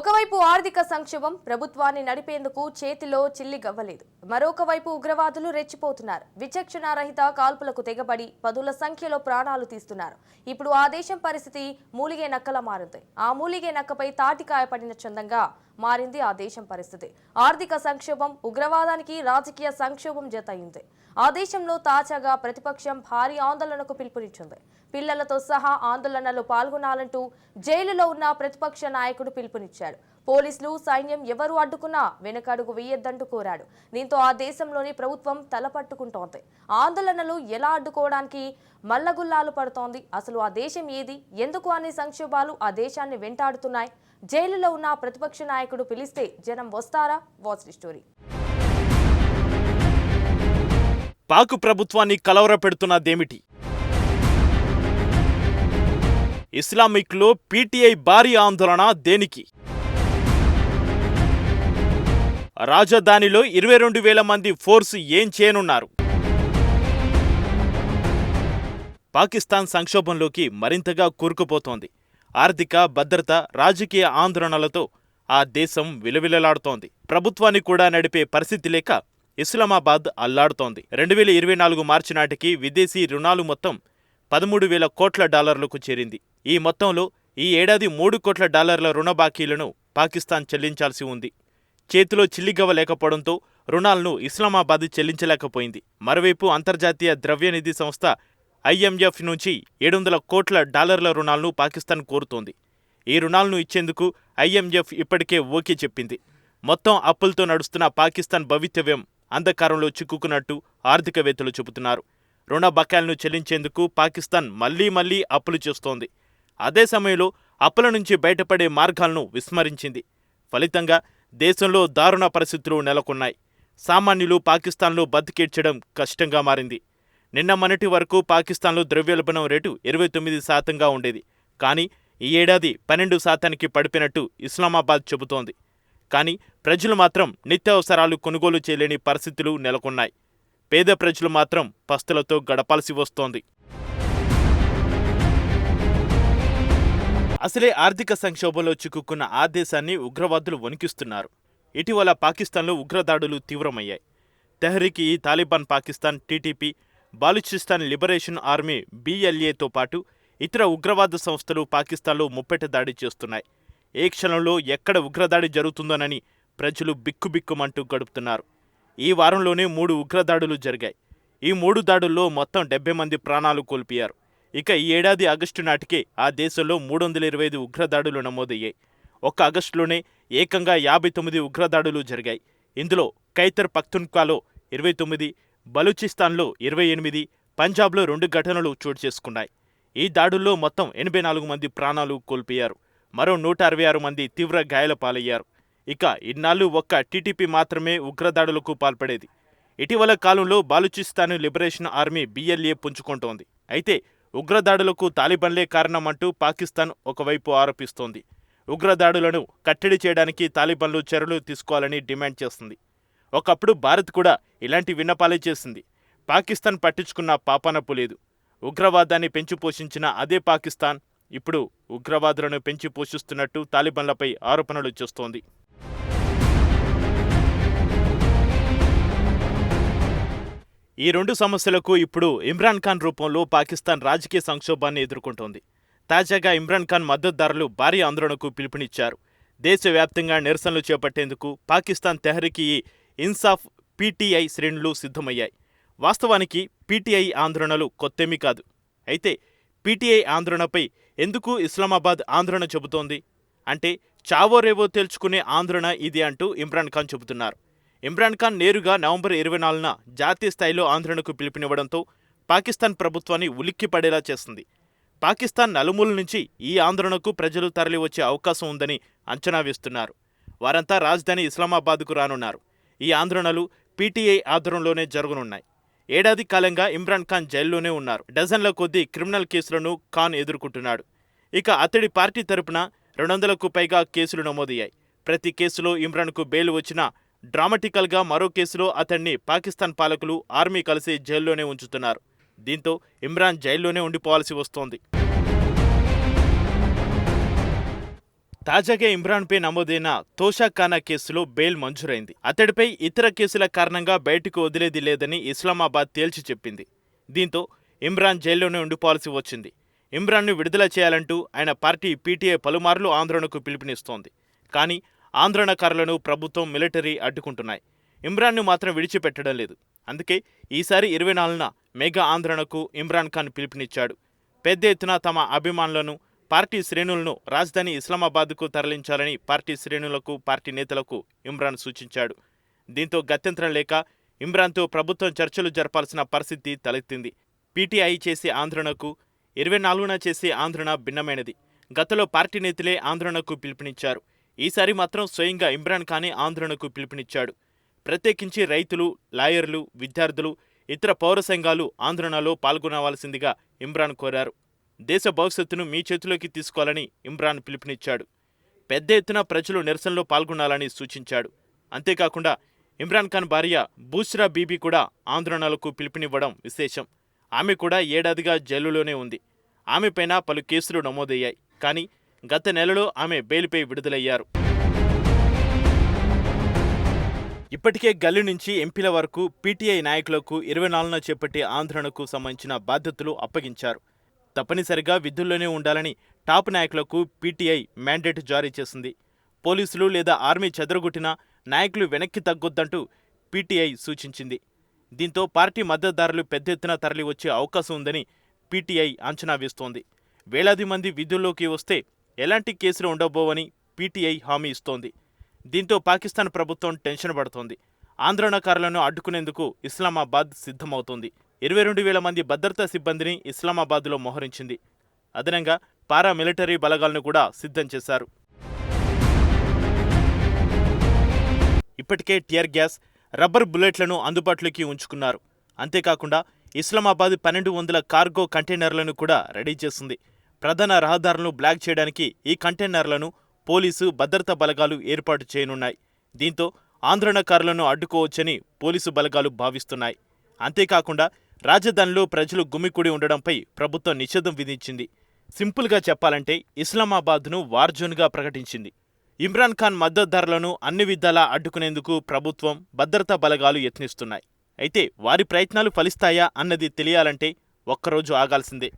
ఒకవైపు ఆర్థిక సంక్షోభం ప్రభుత్వాన్ని నడిపేందుకు చేతిలో చిల్లి గవ్వలేదు. మరొక వైపు ఉగ్రవాదులు రెచ్చిపోతున్నారు. విచక్షణారహిత కాల్పులకు తెగబడి పదుల సంఖ్యలో ప్రాణాలు తీస్తున్నారు. ఇప్పుడు ఆ దేశం పరిస్థితి మూలిగే నక్కల మారుతాయి ఆ మూలిగే నక్కపై తాటికాయ పడిన చందంగా మారింది ఆ దేశం పరిస్థితి. ఆర్థిక సంక్షోభం ఉగ్రవాదానికి రాజకీయ సంక్షోభం జతయింది. ఆ దేశంలో తాజాగా ప్రతిపక్షం భారీ ఆందోళనకు పిలుపునిచ్చింది. పిల్లలతో సహా ఆందోళనలో పాల్గొనాలంటూ జైలులో ఉన్న ప్రతిపక్ష నాయకుడు పిలుపునిచ్చాడు. పోలీసులు సైన్యం ఎవరు అడ్డుకున్నా వెనకడుగు వేయొద్దంటూ కోరాడు. దీంతో ఆ దేశంలోని ప్రభుత్వం తలపట్టుకుంటోంది. ఆందోళనలు ఎలా అడ్డుకోవడానికి మల్లగుల్లాలు పడుతోంది. అసలు ఆ దేశం ఏది? ఎందుకు అనే సంక్షోభాలు ఆ దేశాన్ని వెంటాడుతున్నాయి? జైలులో ఉన్న ప్రతిపక్ష నాయకుడు పిలిస్తే జనం వస్తారా? Watch story. పాకు ప్రభుత్వాన్ని కలవరపెడుతున్నదేమిటి ఇస్లామిక్లో పీటీఐ భారీ ఆందోళన దేనికి? రాజధానిలో ఇరవై రెండు వేల మంది ఫోర్స్ ఏం చేయనున్నారు? పాకిస్తాన్ సంక్షోభంలోకి మరింతగా కూరుకుపోతోంది. ఆర్థిక భద్రత రాజకీయ ఆందోళనలతో ఆ దేశం విలవిలలాడుతోంది. ప్రభుత్వాన్ని కూడా నడిపే పరిస్థితి లేక ఇస్లామాబాద్ అల్లాడుతోంది. రెండు వేల ఇరవై నాలుగు మార్చి నాటికి విదేశీ రుణాలు మొత్తం పదమూడు వేల కోట్ల డాలర్లకు చేరింది. ఈ మొత్తంలో ఈ ఏడాది మూడు కోట్ల డాలర్ల రుణ బాకీలను పాకిస్తాన్ చెల్లించాల్సి ఉంది. చేతిలో చిల్లిగవ్వ లేకపోవడంతో రుణాలను ఇస్లామాబాద్ చెల్లించలేకపోయింది. మరోవైపు అంతర్జాతీయ ద్రవ్యనిధి సంస్థ ఐఎంఎఫ్ నుంచి ఏడు వందల కోట్ల డాలర్ల రుణాలను పాకిస్తాన్ కోరుతోంది. ఈ రుణాలను ఇచ్చేందుకు ఐఎంఎఫ్ ఇప్పటికే ఓకే చెప్పింది. మొత్తం అప్పులతో నడుస్తున్న పాకిస్తాన్ భవితవ్యం అంధకారంలో చిక్కుకున్నట్టు ఆర్థికవేత్తలు చెబుతున్నారు. రుణ బకాయిలను చెల్లించేందుకు పాకిస్తాన్ మళ్ళీ మళ్ళీ అప్పులు చేస్తోంది. అదే సమయంలో అప్పుల నుంచి బయటపడే మార్గాలను విస్మరించింది. ఫలితంగా దేశంలో దారుణ పరిస్థితులు నెలకొన్నాయి. సామాన్యులు పాకిస్తాన్లో బతికేడ్చడం కష్టంగా మారింది. నిన్న మొన్నటి వరకు పాకిస్తాన్లో ద్రవ్యోల్బణం రేటు ఇరవై తొమ్మిది శాతంగా ఉండేది. కానీ ఈ ఏడాది పన్నెండు శాతానికి పడిపోయినట్టు ఇస్లామాబాద్ చెబుతోంది. కానీ ప్రజలు మాత్రం నిత్యావసరాలు కొనుగోలు చేయలేని పరిస్థితులు నెలకొన్నాయి. పేద ప్రజలు మాత్రం పస్తులతో గడపాల్సి వస్తోంది. అసలే ఆర్థిక సంక్షోభంలో చిక్కుకున్న ఆ దేశాన్ని ఉగ్రవాదులు వణికిస్తున్నారు. ఇటీవల పాకిస్తాన్లో ఉగ్రదాడులు తీవ్రమయ్యాయి. Tehreek e Taliban Pakistan TTP Balochistan liberation army బీఎల్ఏతో పాటు ఇతర ఉగ్రవాద సంస్థలు పాకిస్తాన్లో ముప్పెట దాడి చేస్తున్నాయి. ఏ క్షణంలో ఎక్కడ ఉగ్రదాడి జరుగుతుందోనని ప్రజలు బిక్కుబిక్కుమంటూ గడుపుతున్నారు. ఈ వారంలోనే మూడు ఉగ్రదాడులు జరిగాయి. ఈ మూడు దాడుల్లో మొత్తం డెబ్బై మంది ప్రాణాలు కోల్పోయారు. ఇక ఈ ఏడాది ఆగస్టు నాటికే ఆ దేశంలో మూడు వందల ఇరవై ఐదు ఉగ్రదాడులు నమోదయ్యాయి. ఒక్క ఆగస్టులోనే ఏకంగా యాభై తొమ్మిది ఉగ్రదాడులు జరిగాయి. ఇందులో ఖైతర్ పఖ్తున్ఖ్వాలో ఇరవై తొమ్మిది బలూచిస్తాన్లో ఇరవై ఎనిమిది పంజాబ్లో రెండు ఘటనలు చోటు చేసుకున్నాయి. ఈ దాడుల్లో మొత్తం ఎనభై నాలుగు మంది ప్రాణాలు కోల్పోయారు. మరో నూట అరవై ఆరు మంది తీవ్ర గాయాల పాలయ్యారు. ఇక ఇన్నాళ్ళు ఒక్క టీటీపీ మాత్రమే ఉగ్రదాడులకు పాల్పడేది. ఇటీవల కాలంలో బాలుచిస్తాన్ లిబరేషన్ ఆర్మీ బిఎల్ఏ పుంజుకుంటోంది. అయితే ఉగ్రదాడులకు తాలిబన్లే కారణమంటూ పాకిస్తాన్ ఒకవైపు ఆరోపిస్తోంది. ఉగ్రదాడులను కట్టడి చేయడానికి తాలిబన్లు చర్యలు తీసుకోవాలని డిమాండ్ చేస్తుంది. ఒకప్పుడు భారత్ కూడా ఇలాంటి విన్నపాలే చేసింది. పాకిస్తాన్ పట్టించుకున్న పాపానపు లేదు. ఉగ్రవాదాన్ని పెంచి పోషించిన అదే పాకిస్తాన్ ఇప్పుడు ఉగ్రవాదులను పెంచి పోషిస్తున్నట్టు తాలిబన్లపై ఆరోపణలు చేస్తోంది. ఈ రెండు సమస్యలకు ఇప్పుడు ఇమ్రాన్ ఖాన్ రూపంలో పాకిస్తాన్ రాజకీయ సంక్షోభాన్ని ఎదుర్కొంటోంది. తాజాగా ఇమ్రాన్ ఖాన్ మద్దతుదారులు భారీ ఆందోళనకు పిలుపునిచ్చారు. దేశవ్యాప్తంగా నిరసనలు చేపట్టేందుకు పాకిస్తాన్ తెహరికి ఇన్సాఫ్ పీటీఐ శ్రేణులు సిద్ధమయ్యాయి. వాస్తవానికి పీటీఐ ఆందోళనలు కొత్తేమీ కాదు. అయితే పీటీఐ ఆందోళనపై ఎందుకు ఇస్లామాబాద్ ఆందోళన చెబుతోంది? అంటే చావో రేవో తేల్చుకునే ఆందోళన ఇది అంటూ ఇమ్రాన్ ఖాన్ చెబుతున్నారు. ఇమ్రాన్ ఖాన్ నేరుగా నవంబర్ ఇరవై నాలుగున జాతీయ స్థాయిలో ఆందోళనకు పిలుపునివ్వడంతో పాకిస్తాన్ ప్రభుత్వాన్ని ఉలిక్కిపడేలా చేస్తుంది. పాకిస్తాన్ నలుమూల నుంచి ఈ ఆందోళనకు ప్రజలు తరలివచ్చే అవకాశం ఉందని అంచనా వేస్తున్నారు. వారంతా రాజధాని ఇస్లామాబాద్కు రానున్నారు. ఈ ఆందోళనలు పీటీఐ ఆధ్వర్యంలోనే జరగనున్నాయి. ఏడాది కాలంగా ఇమ్రాన్ ఖాన్ జైల్లోనే ఉన్నారు. డజన్ల కొద్దీ క్రిమినల్ కేసులను ఖాన్ ఎదుర్కొంటున్నాడు. ఇక అతడి పార్టీ తరపున రెండు వందలకు పైగా కేసులు నమోదయ్యాయి. ప్రతి కేసులో ఇమ్రాన్కు బెయిల్ వచ్చినా డ్రామటికల్గా మరో కేసులో అతన్ని పాకిస్తాన్ పాలకులు ఆర్మీ కలిసి జైల్లోనే ఉంచుతున్నారు. దీంతో ఇమ్రాన్ జైల్లోనే ఉండిపోవాల్సి వస్తోంది. తాజాగా ఇమ్రాన్పై నమోదైన తోషాఖానా కేసులో బెయిల్ మంజూరైంది. అతడిపై ఇతర కేసుల కారణంగా బయటకు వదిలేది లేదని ఇస్లామాబాద్ తేల్చి చెప్పింది. దీంతో ఇమ్రాన్ జైల్లోనే ఉండిపోవాల్సి వచ్చింది. ఇమ్రాన్ను విడుదల చేయాలంటూ ఆయన పార్టీ పీటీఐ పలుమార్లు ఆందోళనకు పిలుపునిస్తోంది. కానీ ఆందోళనకారులను ప్రభుత్వం మిలిటరీ అడ్డుకుంటున్నాయి. ఇమ్రాన్ను మాత్రం విడిచిపెట్టడం లేదు. అందుకే ఈసారి ఇరవై నాలుగున మెగా ఆందోళనకు ఇమ్రాన్ ఖాన్ పిలుపునిచ్చాడు. పెద్ద ఎత్తున తమ అభిమానులను పార్టీ శ్రేణులను రాజధాని ఇస్లామాబాద్కు తరలించాలని పార్టీ శ్రేణులకు పార్టీ నేతలకు ఇమ్రాన్ సూచించాడు. దీంతో గత్యంతరం లేక ఇమ్రాన్తో ప్రభుత్వం చర్చలు జరపాల్సిన పరిస్థితి తలెత్తింది. పీటీఐ చేసే ఆందోళనకు ఇరవై నాలుగున చేసే ఆందోళన భిన్నమైనది. గతంలో పార్టీ నేతలే ఆందోళనకు పిలుపునిచ్చారు. ఈసారి మాత్రం స్వయంగా ఇమ్రాన్ ఖానే ఆందోళనకు పిలుపునిచ్చాడు. ప్రత్యేకించి రైతులు లాయర్లు విద్యార్థులు ఇతర పౌర సంఘాలు ఆందోళనలో పాల్గొనవలసిందిగా ఇమ్రాన్ కోరారు. దేశ భవిష్యత్తును మీ చేతిలోకి తీసుకోవాలని ఇమ్రాన్ పిలుపునిచ్చాడు. పెద్ద ఎత్తున ప్రజలు నిరసనలో పాల్గొనాలని సూచించాడు. అంతేకాకుండా ఇమ్రాన్ ఖాన్ భార్య బూస్రా బీబీ కూడా ఆందోళనలకు పిలుపునివ్వడం విశేషం. ఆమె కూడా ఏడాదిగా జైలులోనే ఉంది. ఆమెపైన పలు కేసులు నమోదయ్యాయి. కానీ గత నెలలో ఆమె బెయిల్పై విడుదలయ్యారు. ఇప్పటికే గల్లు నుంచి ఎంపీల వరకు పీటీఐ నాయకులకు ఇరవై నాలుగున చేపట్టే ఆందోళనకు సంబంధించిన బాధ్యతలు అప్పగించారు. తప్పనిసరిగా విధుల్లోనే ఉండాలని టాప్ నాయకులకు పీటీఐ మ్యాండేట్ జారీ చేసింది. పోలీసులు లేదా ఆర్మీ చెదరగొట్టిన నాయకులు వెనక్కి తగ్గొద్దంటూ పీటీఐ సూచించింది. దీంతో పార్టీ మద్దతుదారులు పెద్ద ఎత్తున తరలి వచ్చే అవకాశం ఉందని పీటీఐ అంచనా వేస్తోంది. వేలాది మంది విధుల్లోకి వస్తే ఎలాంటి కేసులు ఉండబోవని పీటీఐ హామీ ఇస్తోంది. దీంతో పాకిస్తాన్ ప్రభుత్వం టెన్షన్ పడుతోంది. ఆందోళనకారులను అడ్డుకునేందుకు ఇస్లామాబాద్ సిద్ధమవుతోంది. ఇరవై రెండు వేల మంది భద్రతా సిబ్బందిని ఇస్లామాబాద్లో మోహరించింది. అదనంగా పారా మిలిటరీ బలగాలను కూడా సిద్ధం చేశారు. ఇప్పటికే టియర్ గ్యాస్ రబ్బర్ బుల్లెట్లను అందుబాటులోకి ఉంచుకున్నారు. అంతేకాకుండా ఇస్లామాబాద్ పన్నెండు వందల కార్గో కంటైనర్లను కూడా రెడీ చేసింది. ప్రధాన రహదారులను బ్లాక్ చేయడానికి ఈ కంటైనర్లను పోలీసు భద్రతా బలగాలు ఏర్పాటు చేయనున్నాయి. దీంతో ఆందోళనకారులను అడ్డుకోవచ్చని పోలీసు బలగాలు భావిస్తున్నాయి. అంతేకాకుండా రాజధానిలో ప్రజలు గుమికూడి ఉండడంపై ప్రభుత్వం నిషేధం విధించింది. సింపుల్గా చెప్పాలంటే ఇస్లామాబాద్ను వార్జోన్గా ప్రకటించింది. ఇమ్రాన్ ఖాన్ మద్దతుదారులను అన్ని విధాలా అడ్డుకునేందుకు ప్రభుత్వం భద్రతా బలగాలు యత్నిస్తున్నాయి. అయితే వారి ప్రయత్నాలు ఫలిస్తాయా అన్నది తెలియాలంటే ఒక్కరోజు ఆగాల్సిందే.